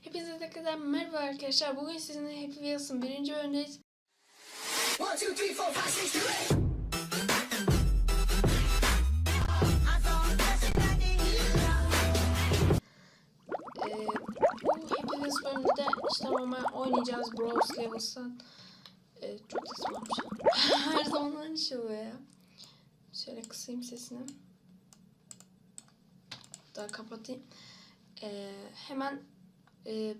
Hepinize tekrardan merhaba arkadaşlar. Bugün sizinle Happy Wheels'ın birinci bölümündeyiz. Ee, bu Happy Wheels bölümünde de işte normal oynayacağız Bros Levels'tan. Ee, çok sesim olmuş. Her zaman aynı şey oluyor ya. Şöyle kısayım sesini. Daha kapatayım. Ee, hemen e,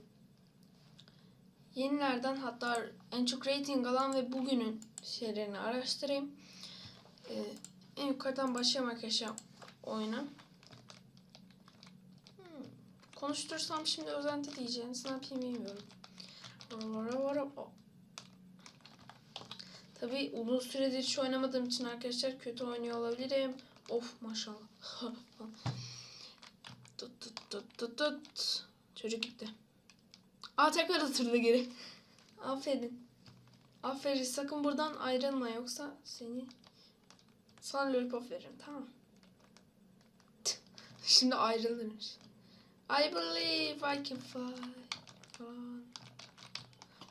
yenilerden hatta en çok rating alan ve bugünün şeylerini araştırayım. Ee, en yukarıdan başlayalım arkadaşlar oyuna. Hmm, Konuştursam şimdi özenti diyeceğiniz ne yapayım bilmiyorum. Tabii uzun süredir hiç oynamadığım için arkadaşlar kötü oynuyor olabilirim. Of maşallah. tut tut tut tut tut. Çocuk gitti. Aa tekrar oturdu geri. Aferin. Aferin sakın buradan ayrılma yoksa seni sana lollipop veririm tamam. Şimdi ayrılırmış. I believe I can fly. falan.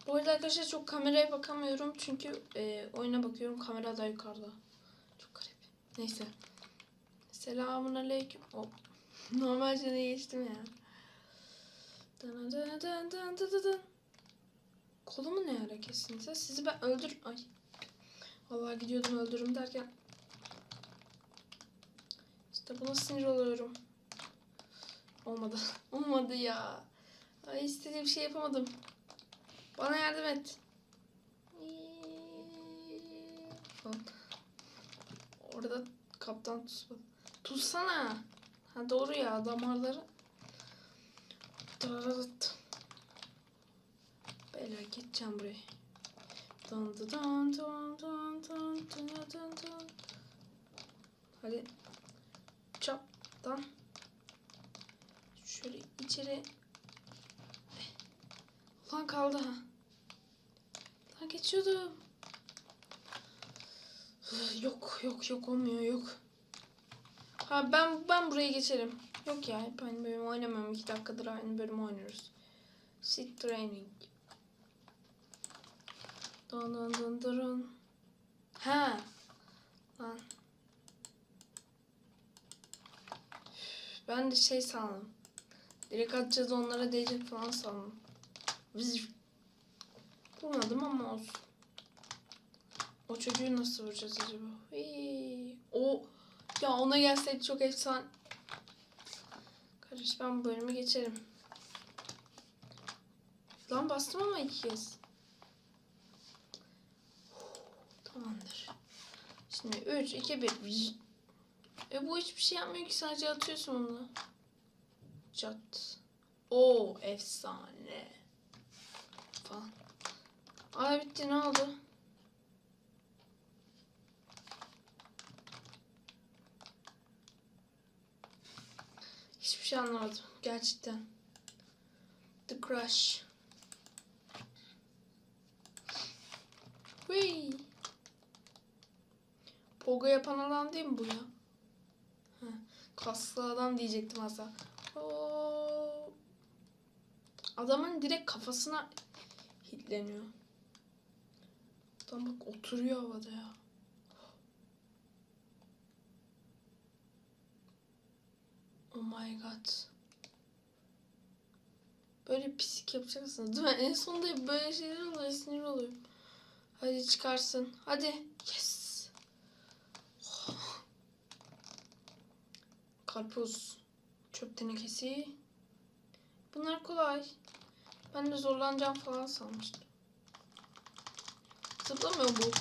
Bu arada arkadaşlar çok kameraya bakamıyorum çünkü e, oyuna bakıyorum kamera da yukarıda. Çok garip. Neyse. Selamun aleyküm. Hop. Normal geçtim ya. Kolumu ne ara kestiniz? Sizi ben öldür... Ay. Vallahi gidiyordum öldürürüm derken. İşte buna sinir oluyorum. Olmadı. Olmadı ya. Ay istediğim şey yapamadım. Bana yardım et. Orada kaptan tutmadı. Tutsana. Ha doğru ya damarları. Beyler geçeceğim buraya. Dun dun dun dun dun dun dun dun dun. Hadi. Çaptan. Şöyle içeri. Lan kaldı ha. Lan geçiyordum. Yok yok yok olmuyor yok. Ha ben ben buraya geçerim. Yok ya hep aynı bölüm oynamıyorum. İki dakikadır aynı bölüm oynuyoruz. Sit training. Dun dun dun dun. Ha. Lan. Ben de şey sandım. Direkt atacağız onlara değecek falan sandım. Biz vurmadım ama olsun. O çocuğu nasıl vuracağız acaba? Hii. O ya ona gelseydi çok efsane. Kardeş ben bu bölümü geçerim. Lan bastım ama iki kez. Tamamdır. Şimdi 3, 2, 1. E bu hiçbir şey yapmıyor ki sadece atıyorsun bunu. Cat. O efsane. Falan. Ay bitti ne oldu? Hiçbir şey anlamadım. Gerçekten. The Crush. Whee! Pogo yapan adam değil mi bu ya? Ha, kaslı adam diyecektim aslında. Oo. Adamın direkt kafasına hitleniyor. Adam bak oturuyor havada ya. Oh my god. Böyle pislik yapacaksınız değil mi? En sonunda böyle şeyler oluyor, sinir oluyorum. Hadi çıkarsın. Hadi. Yes. Oh. Karpuz. Çöp tenekesi. Bunlar kolay. Ben de zorlanacağım falan sanmıştım. Zıplamıyor bu.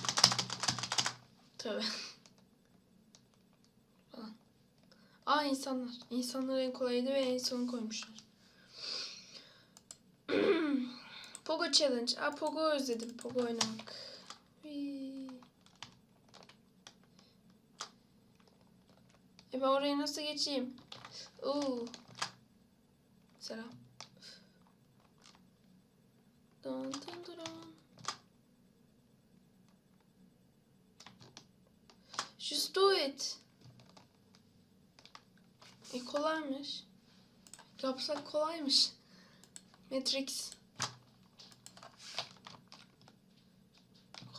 Tabii. Aa insanlar. İnsanlar en kolaydı ve en son koymuşlar. Pogo Challenge. Aa Pogo özledim. Pogo oynamak. E ben oraya nasıl geçeyim? Oo. Selam. Dun dun dun. Just do it. E kolaymış. Yapsak kolaymış. Matrix.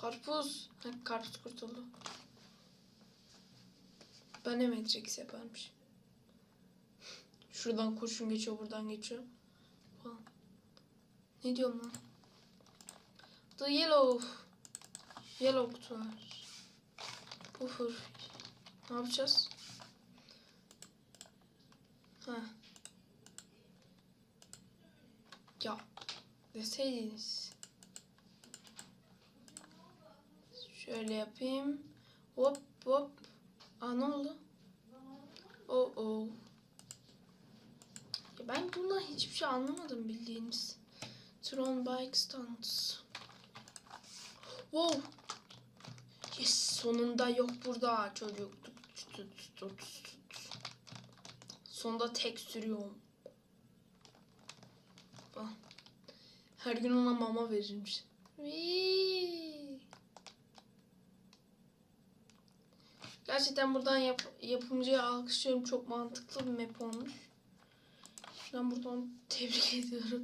Karpuz. Ha, karpuz kurtuldu. Ben de Matrix yaparmış. Şuradan kurşun geçiyor, buradan geçiyor. Falan. Ne diyorum lan? The yellow. Yellow kutular. Puffer. Ne yapacağız? Ha. Ya deseydiniz. Şöyle yapayım. Hop hop. Aa ne oldu? Oh oh. Ya ben bundan hiçbir şey anlamadım bildiğiniz. Tron Bike Stunts. Wow. Yes sonunda yok burada çocuk. Sonunda tek sürüyorum. Bak. Her gün ona mama verilmiş. Vii. Gerçekten buradan yap yapımcıya alkışlıyorum. Çok mantıklı bir map olmuş. Ben buradan tebrik ediyorum.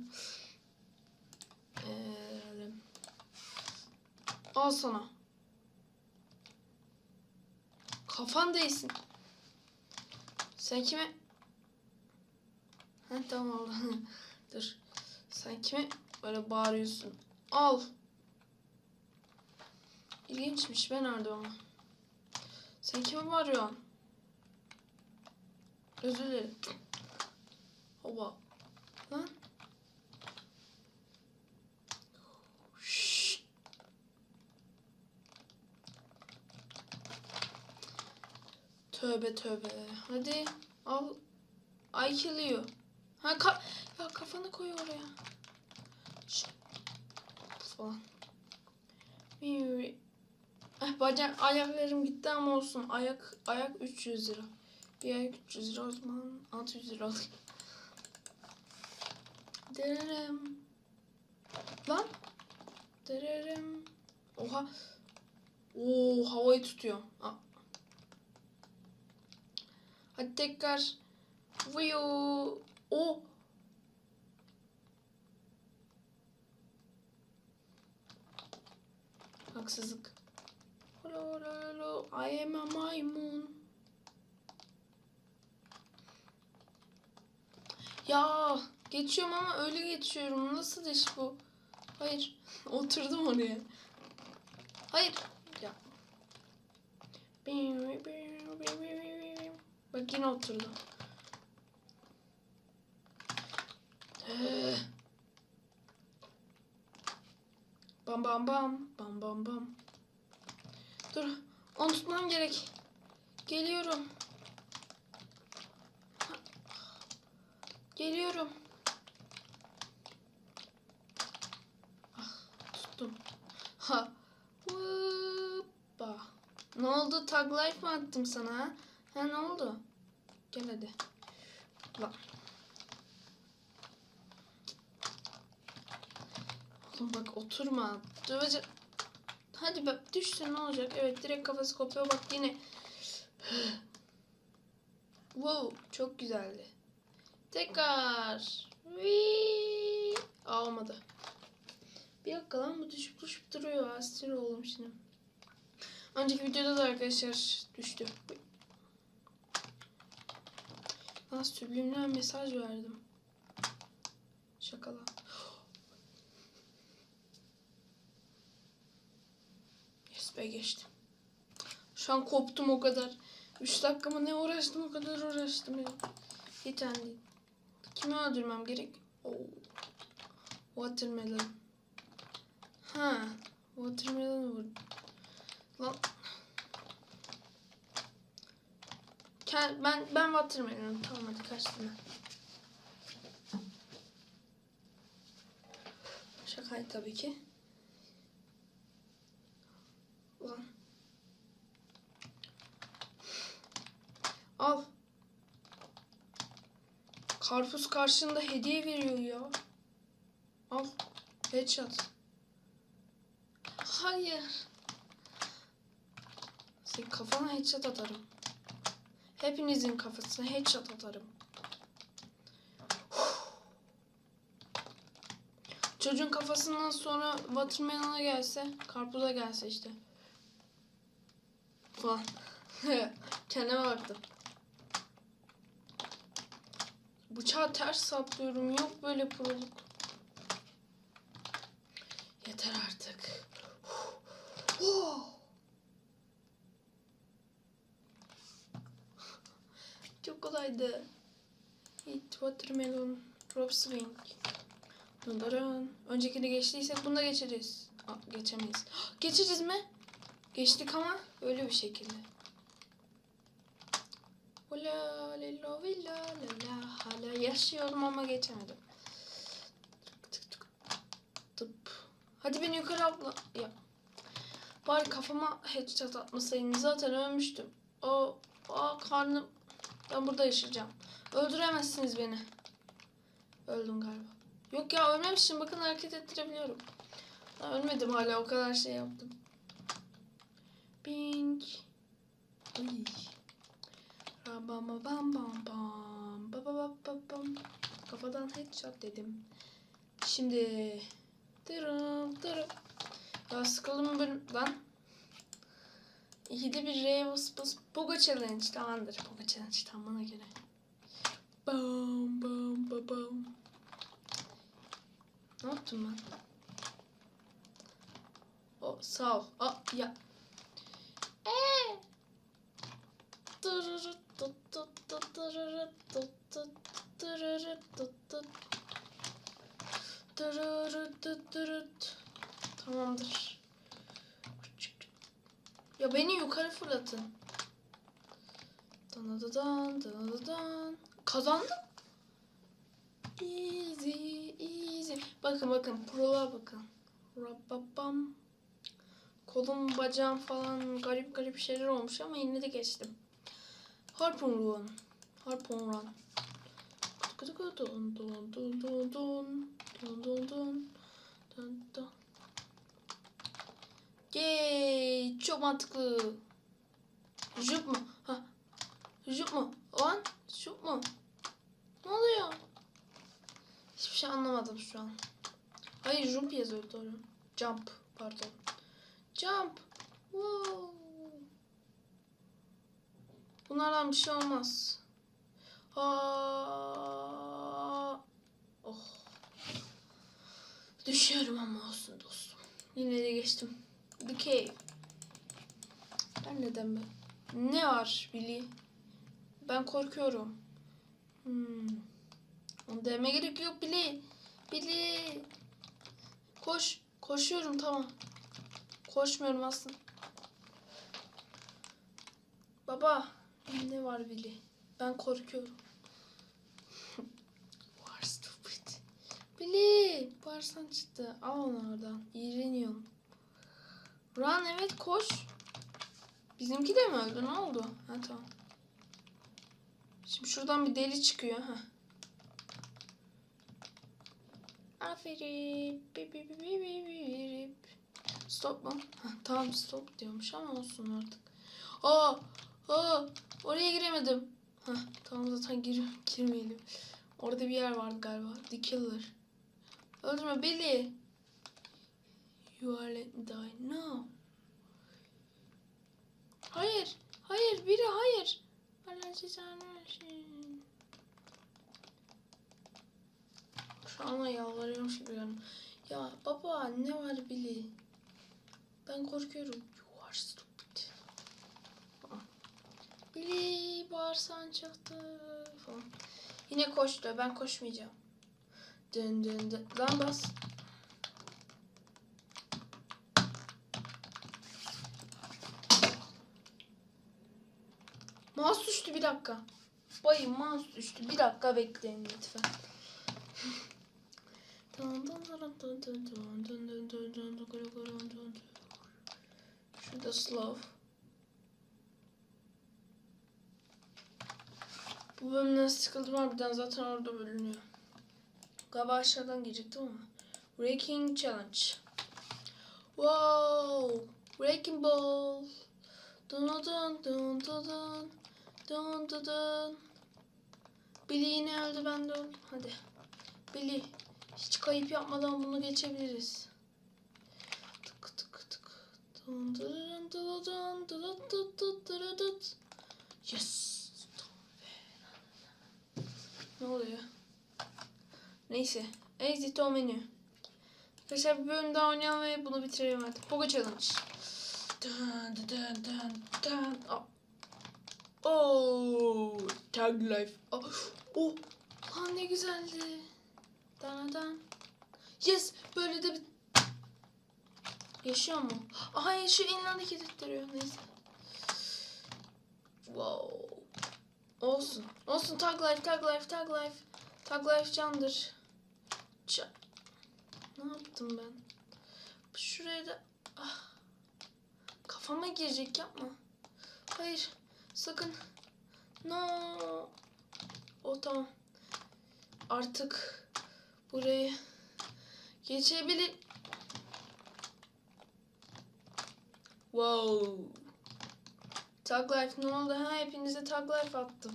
Ee, al sana. Kafan değsin. Sen kime? Ha tamam oldu. Dur. Sen kime böyle bağırıyorsun? Al. İlginçmiş. Ben nerede ama? Sen kime bağırıyorsun? Özür dilerim. Hoba. Lan. Şşş. Tövbe tövbe. Hadi al. Ay killiyor. Ha ka ya kafanı koy oraya. Şş. Falan. Eh, bacak ayaklarım gitti ama olsun. Ayak ayak 300 lira. Bir ayak 300 lira o zaman 600 lira alayım. Dererim. Lan. Dererim. Oha. Oo havayı tutuyor. Aa. Hadi tekrar. Vuyu. O. Haksızlık. I am a maymun. Ya geçiyorum ama öyle geçiyorum. Nasıl iş bu? Hayır. Oturdum oraya. Hayır. Ya. Bak yine oturdu. Ee. Bam bam bam. Bam bam bam. Dur. Onu tutmam gerek. Geliyorum. Geliyorum. Ah, tuttum. Ha. Hoppa. Ne oldu? Tag life mı attım sana ha? Ha ne oldu? Gel hadi. Lan. Oğlum bak oturma. Dövece... Hadi bak düşsün ne olacak? Evet direkt kafası kopuyor bak yine. wow çok güzeldi. Tekrar. Whee! Aa, olmadı. Bir dakika lan bu düşüp düşüp duruyor. Astir oldum şimdi. Önceki videoda da arkadaşlar düştü. Lan subliminal mesaj verdim. Şakala. Be geçtim. Şu an koptum o kadar. 3 dakikama ne uğraştım o kadar uğraştım ya. Bir tane değil. Kimi öldürmem gerek? Oh. Watermelon. Ha. Watermelon vur. Lan. Kel- Ben ben watermelon. Tamam hadi kaçtım ben. Şakaydı tabii ki. Ulan. Al. Karpuz karşında hediye veriyor ya. Al. Headshot. Hayır. Senin kafana headshot atarım. Hepinizin kafasına headshot atarım. çocuğun kafasından sonra watermelon'a gelse, karpuza gelse işte. Falan. Kendime baktım. Bıçağı ters saplıyorum. Yok böyle proluk. Yeter artık. Çok kolaydı. Hit watermelon drop swing. Dındarın. Öncekini geçtiysek bunu da geçeriz. Aa, geçemeyiz. Geçeceğiz mi? Geçtik ama öyle bir şekilde. Hala yaşıyorum ama geçemedim. Tıp. Hadi beni yukarı abla. Ya. Bari kafama headshot atmasaydın zaten ölmüştüm. O, o karnım. Ben burada yaşayacağım. Öldüremezsiniz beni. Öldüm galiba. Yok ya ölmemişim. Bakın hareket ettirebiliyorum. Ben ölmedim hala o kadar şey yaptım. Bing. Ay. Rabama bam bam bam. Ba ba ba ba bam. Kafadan headshot dedim. Şimdi. Dırım dırım. Ya sıkıldım ben. Lan. İkide bir R'ye bas bas. Pogo Challenge tamamdır. Pogo Challenge tam bana göre. Bam bam ba bam. Ne yaptım ben? O sağ ol. Aa, ya. Eee. Tırırıt tut tut tut tırırıt tut tut tırırıt tut tut. Tırırıt tut tırıt. Tamamdır. Ya beni yukarı fırlatın. Danadadan, danadadan. Kazandım. Easy, easy. Bakın bakın, pro'ya bakın. Rababam. Kolum, bacağım falan garip garip şeyler olmuş ama yine de geçtim. Harpun run. Harpun run. Dun dun dun dun dun dun dun dun dun dun. Yay! Çok mantıklı. Jup mu? Ha. Jup mu? Lan jup mu? Ne oluyor? Hiçbir şey anlamadım şu an. Hayır jump yazıyor doğru. Jump pardon. Jump. Wow. Bunlardan bir şey olmaz. Aa. Oh. Düşüyorum ama olsun dostum. Yine de geçtim. The. Ben neden ben? Ne var Billy? Ben korkuyorum. Hmm. Onu deme gerek yok Billy. Billy. Koş. Koşuyorum tamam. Koşmuyorum aslında. Baba. Ne var Billy? Ben korkuyorum. Var stupid. Billy. Bağırsan çıktı. Al onu oradan. İğreniyorum. Run evet koş. Bizimki de mi öldü? Ne oldu? Ha tamam. Şimdi şuradan bir deli çıkıyor. Ha. Aferin. Bip bip bip bip bip. Stop mu? Ha, tamam stop diyormuş ama olsun artık. Aa, aa, oraya giremedim. Ha, tamam zaten gir girmeyelim. Orada bir yer vardı galiba. The Killer. Öldürme Billy. You are let me die now. Hayır. Hayır. Biri hayır. Allah cezanı versin. Şu ana yalvarıyormuş gibi yani. Ya baba ne var Billy? Ben korkuyorum. You are stupid. Billy bağırsan çıktı falan. Yine koştu. Ben koşmayacağım. Dın dın dın. Lan bas. Mouse düştü bir dakika. Bayım mouse düştü. Bir dakika bekleyin lütfen. Şurada slow. Bu bölümden sıkıldım harbiden zaten orada bölünüyor. Galiba aşağıdan girecektim ama. Breaking Challenge. Wow! Breaking Ball. Dun dun dun dun dun dun dun dun. Billy yine öldü ben de öldüm. Hadi. Billy. Hiç kayıp yapmadan bunu geçebiliriz. Tık tık tık. Dın dırırın dırırın dırıt dıt dıt dırıdıt. Yes. Ne oluyor? Neyse. Exit o menü. Arkadaşlar bir bölüm daha oynayalım ve bunu bitirelim artık. Pogo Challenge. Dun dun dun dun dun. Oh. Oh. Tag life. Oh. oh. Lan ne güzeldi. Dan dan. Yes. Böyle de bir... Yaşıyor mu? Aha yaşıyor. Elini hareket ettiriyor. Neyse. Wow. Olsun. Olsun. Tag life, tag life, tag life. Tag life candır. Ca- ne yaptım ben? Şuraya da... Ah. Kafama girecek yapma. Hayır. Sakın. No. O tamam. Artık burayı geçebilir. Wow. Tag life ne oldu? Ha hepinize tag life attım.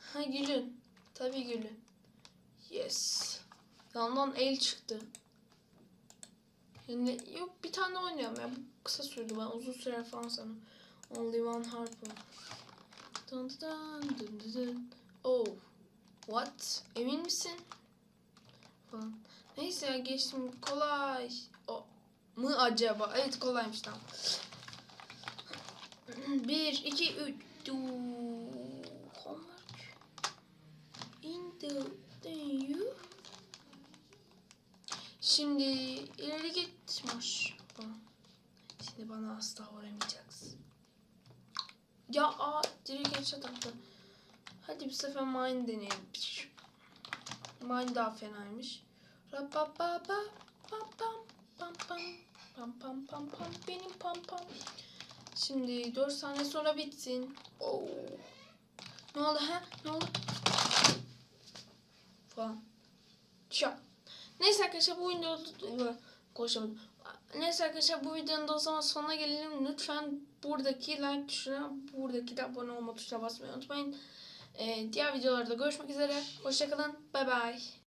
Ha gülün. Tabii gülün. Yes. Yandan el çıktı. Yani yok bir tane oynayalım ya. Bu kısa sürdü ben uzun sürer falan sanırım. Only one harper. Dun dun dun dun dun. Oh. What? Emin misin? Falan. Neyse ya geçtim. Kolay. O mı acaba? Evet kolaymış tamam. Bir, iki, üç. Du. Homework. In the, you. Şimdi ileri gitmiş. Şimdi bana asla uğramayacaksın. Ya aa direkt headshot attı. Hadi bir sefer mine deneyelim. Mine daha fenaymış. Rapapapa pam pam pam pam pam pam pam pam benim pam pam. Şimdi 4 saniye sonra bitsin. Oo. Ne oldu ha? Ne oldu? Falan. Çak. Neyse arkadaşlar bu videoda konuşamadım. Neyse arkadaşlar bu videonun da o zaman sonuna gelelim. Lütfen buradaki like tuşuna, buradaki de abone olma tuşuna basmayı unutmayın. Ee, diğer videolarda görüşmek üzere. Hoşçakalın. Bay bay.